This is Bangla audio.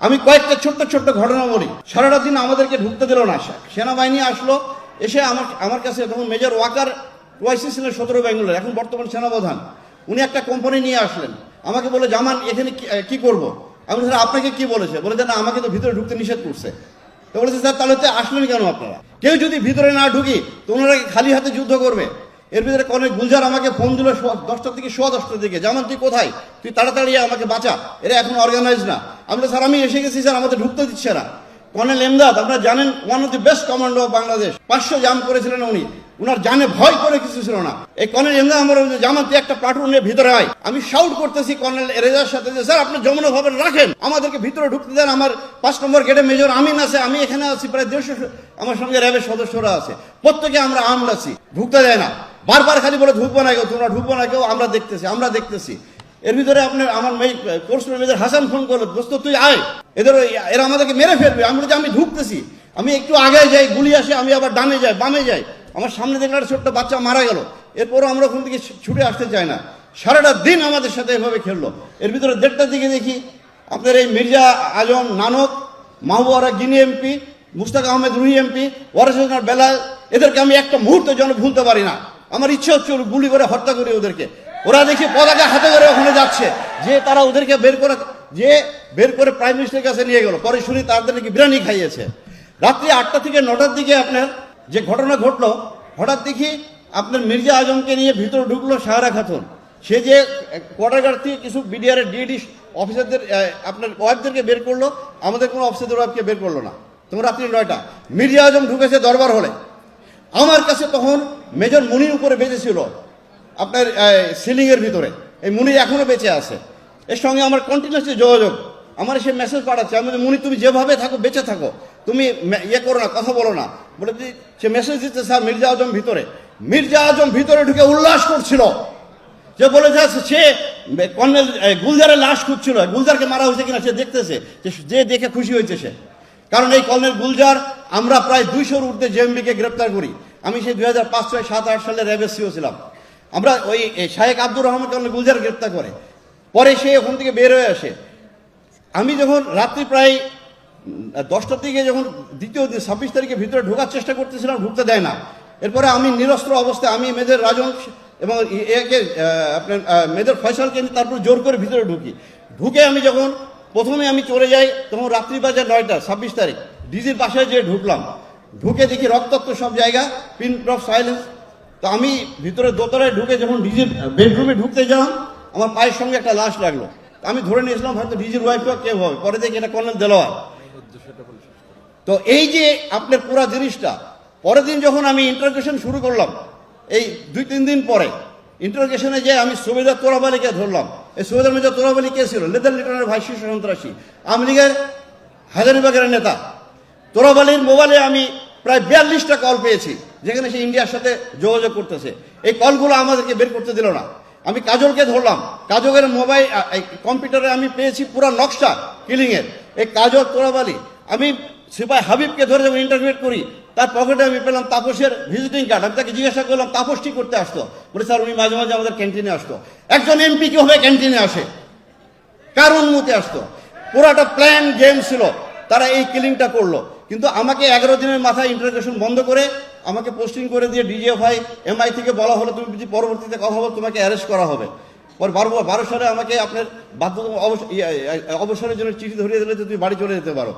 আমি কয়েকটা ছোট্ট ছোট্ট ঘটনা বলি। সারাটা দিন আমাদেরকে ঢুকতে দিল না সেনাবাহিনী আসলো, এসে আমার আমার কাছে তখন মেজর ওয়াকার ওয়াইসি ছিলেন সতেরো বেঙ্গলের এখন বর্তমান সেনাপ্রধান। উনি একটা কোম্পানি নিয়ে আসলেন। আমাকে বলে জামান, এখানে কি- করব? আমি স্যার, আপনাকে কি বলেছে? বলে না আমাকে তো ভিতরে ঢুকতে নিষেধ করছে। তো বলেছে, স্যার, তাহলে তো আসলেন কেন আপনারা? কেউ যদি ভিতরে না ঢুকি, তো ওনারা খালি হাতে যুদ্ধ করবে? এর ভিতরে কর্নেল গুলজার আমাকে ফোন দিল দশটার থেকে সোয়া দশটার দিকে। জামান, তুই কোথায়? তুই তাড়াতাড়ি আমাকে বাঁচা। এরা এখন অর্গানাইজ না। আমি স্যার, আমি এসে গেছি, স্যার, আমাদের ঢুকতে দিচ্ছে না। কর্নেল এমদাদ, আপনারা জানেন one of the best commando of Bangladesh পাঁচশো জাম করেছিলেন উনি। উনার জানে ভয় করে কিছু ছিল না। এই কর্নেল এমদাদ আমার জামান, তুই একটা প্লাটুনের ভিতরে আয়। আমি শাউট করতেছি কর্নেল এরেজার সাথে যে, স্যার, আপনি যমুনা ভবন রাখেন। আমাদেরকে ভিতরে ঢুকতে দেন। আমার পাঁচ নম্বর গেটে মেজর আমিন আছে, আমি এখানে আছি, প্রায় দেড়শো আমার সঙ্গে র্যাবের সদস্যরা আছে। প্রত্যেকে আমরা আমল আছি। ঢুকতে দেয় না। বারবার খালি বলে ঢুকবো না কেউ, তোমরা ঢুকবো না কেউ, আমরা দেখতেছি আমরা দেখতেছি। এর ভিতরে আপনার, আমার মেয়ে, কোর্স মেজর হাসান ফোন করল দোস্ত তুই আয়। এদের এরা আমাদেরকে মেরে ফেলবে। আমি বলি যে আমি ঢুকতেছি। আমি একটু আগে যাই, গুলি আসে, আমি আবার ডানে যাই, বামে যাই। আমার সামনে দেখলে একটা ছোট্ট বাচ্চা মারা গেল। এরপরও আমরা ওখান থেকে ছুটে আসতে চাই না। সারাটা দিন আমাদের সাথে এভাবে খেললো। এর ভিতরে দেড়টার দিকে দেখি, আপনার এই মির্জা আজম নানক মাহবুয়ারা গিনি এমপি, মুস্তাক আহমেদ রুহি এমপি, ওয়ারেসার বেলাল, এদেরকে আমি একটা মুহূর্ত যেন ভুলতে পারি না। আমার ইচ্ছে হচ্ছে গুলি করে হত্যা করি ওদেরকে। ওরা দেখি পতাকা হাতে করে ওখানে যাচ্ছে। যে তারা ওদেরকে বের করে, যে বের করে প্রাইম মিনিস্টারের কাছে নিয়ে গেল। পরে শুনি তাদের নাকি বিরিয়ানি খাইয়েছে। রাত্রি আটটা থেকে নটার দিকে আপনার যে ঘটনা ঘটলো, হঠাৎ দেখি আপনার মির্জা আজমকে নিয়ে ভিতরে ঢুকলো সাহারা খাতুন। সে যে কোয়ার্টার থেকে কিছু বিডিআর ডিএডি অফিসারদের আপনার ওয়াইফদেরকে বের করল, আমাদের কোনো অফিসারদের ওয়াইফকে বের করল না। তখন রাত্রি নয়টা, মির্জা আজম ঢুকেছে দরবার হলে। আমার কাছে তখন মেজর মুনির উপরে বেঁচে ছিল আপনার সিলিং এর ভিতরে। এই মুনি এখনও বেঁচে আছে। এর সঙ্গে আমার কন্টিনিউসলি যোগাযোগ। আমার সে মেসেজ পাঠাচ্ছে আমি বলি, মুনি তুমি যেভাবে থাকো বেঁচে থাকো। তুমি ইয়ে করো না কথা বলো না। বলে সে মেসেজ দিচ্ছে স্যার মির্জা আজম ভিতরে। মির্জা আজম ভিতরে ঢুকে উল্লাস করছিল। যে বলেছে সে কর্নেল গুলজারের লাশ খুঁজছিল। গুলজারকে মারা হয়েছে কিনা সে দেখতেছে। যে যে দেখে খুশি হয়েছে সে। কারণ এই কর্নেল গুলজার আমরা প্রায় দুইশোর ঊর্ধ্বে জেএমবিকে গ্রেপ্তার করি। আমি সেই দুই হাজার পাঁচ ছয় সাত আট সালে র্যাবের সিও ছিলাম। আমরা ওই শাহেক আব্দুর রহমান কর্নেল গুলজার গ্রেপ্তার করে। পরে সে ওখান থেকে বের হয়ে আসে। আমি যখন রাত্রি প্রায় দশটার দিকে যখন দ্বিতীয় দিন ছাব্বিশ তারিখে ভিতরে ঢোকার চেষ্টা করতেছিলাম, ঢুকতে দেয় না। এরপরে আমি নিরস্ত্র অবস্থায়, আমি মেজর রাজন এবং একে আপনার মেজর ফয়সালকে তারপর জোর করে ভিতরে ঢুকি। ঢুকে আমি যখন প্রথমে আমি চলে যাই, তখন রাত্রি বাজার নয়টা, ছাব্বিশ তারিখ। ডিজির বাসায় যেয়ে ঢুকলাম। ঢুকে দেখি রক্তাক্ত সব জায়গা, পিন অফ সাইলেন্স তো আমি ভিতরে দোতলায় ঢুকে যখন ডিজির বেডরুমে ঢুকতে গেলাম আমার পায়ের সঙ্গে একটা লাশ লাগল। আমি ধরে নিয়েছিলাম, হয়তো ডিজির ওয়াইফ কেউ হবে। পরে দেখি এটা কর্নেল দেলোয়ার। তো এই যে আপনার পুরো জিনিসটা, পরের দিন যখন আমি ইন্টারগেশন শুরু করলাম, এই দুই তিন দিন পরে ইন্টারগেশনে যে আমি সুবেদার তোরাবালিকে ধরলাম। এই সুবেদার মেজর তোরাবালি কে ছিল? লেদার লিটনের ভাই সন্ত্রাসী। আওয়ামী লীগের হাজারিবাগের নেতা। তোরাবালির মোবাইলে আমি প্রায় বিয়াল্লিশটা কল পেয়েছি, যেখানে সে ইন্ডিয়ার সাথে যোগাযোগ করতেছে। এই কলগুলো আমাদেরকে বের করতে দিল না। আমি কাজলকে ধরলাম। কাজলের মোবাইল কম্পিউটারে আমি পেয়েছি পুরো নকশা কিলিংয়ের। এই কাজল তোরাবালি আমি সিপাই হাবিবকে ধরে যখন ইন্টারভিউ করি, তার পকেটে আমি পেলাম তাপসের ভিজিটিং কার্ড আমি তাকে জিজ্ঞাসা করলাম, তাপস কি করতে আসতো? বলে, স্যার, উনি মাঝে মাঝে আমাদের ক্যান্টিনে আসতো। একজন এমপি কীভাবে ক্যান্টিনে আসে? কার অনুমতি আসতো? পুরাটা প্ল্যান গেম ছিল। তারা এই কিলিংটা করল। কিন্তু আমাকে এগারো দিনের মাথায় ইন্টারোগেশন বন্ধ করে আমাকে পোস্টিং করে দিয়ে ডিজিএফআই এমআই থেকে বলা হলো, তুমি যদি পরবর্তীতে কথা বল, তোমাকে অ্যারেস্ট করা হবে। পর বারো বারো সালে আমাকে আপনার বাধ্যতা অবসরের জন্য চিঠি ধরিয়ে দিলে তুমি বাড়ি চলে যেতে পারো।